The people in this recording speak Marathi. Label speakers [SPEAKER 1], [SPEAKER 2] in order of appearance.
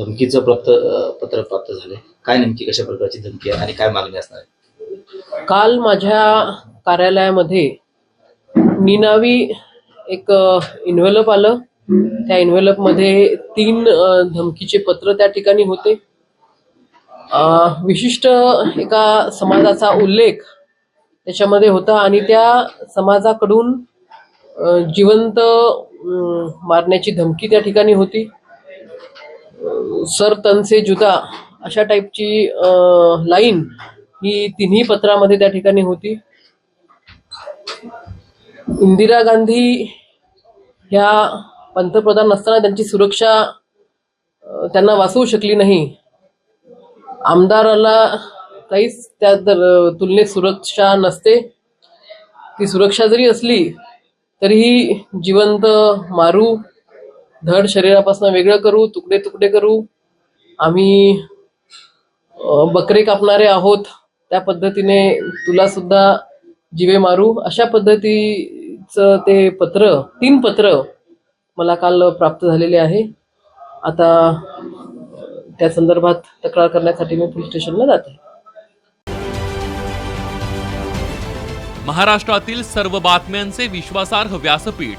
[SPEAKER 1] धमकीचं प्राप्त पत्र प्राप्त झाले काय नेमकी कशा प्रकारची धमकी आहे आणि काय मागणी असणार आहे?
[SPEAKER 2] काल माझ्या कार्यालयामध्ये निनावी एक इन्व्हेलप आलं. त्या इन्व्हेलपमध्ये तीन धमकीचे पत्र त्या ठिकाणी होते. विशिष्ट एका समाजाचा उल्लेख त्याच्यामध्ये होता आणि त्या समाजाकडून जिवंत मारण्याची धमकी त्या ठिकाणी होती. सर तनसे जुदा अशा टाईपची लाईन ही तिन्ही पत्रामध्ये त्या ठिकाणी होती. इंदिरा गांधी ह्या पंतप्रधान नसताना त्यांची सुरक्षा त्यांना वाचवू शकली नाही. आमदाराला काहीच त्या तुलनेत सुरक्षा नसते. ती सुरक्षा जरी असली तरीही जिवंत मारू धड शरीरापासून वेगळं करू तुकडे तुकडे करू. आम्ही बकरे कापणारे आहोत. त्या पद्धतीने तुला सुद्धा जिवे मारू. अशा पद्धतीचं ते पत्र तीन पत्र मला काल प्राप्त झालेले आहे. आता त्या संदर्भात तक्रार करण्यासाठी मी पोलीस स्टेशनला जाते.
[SPEAKER 3] महाराष्ट्रातील सर्व बातम्यांचे विश्वासार्ह व्यासपीठ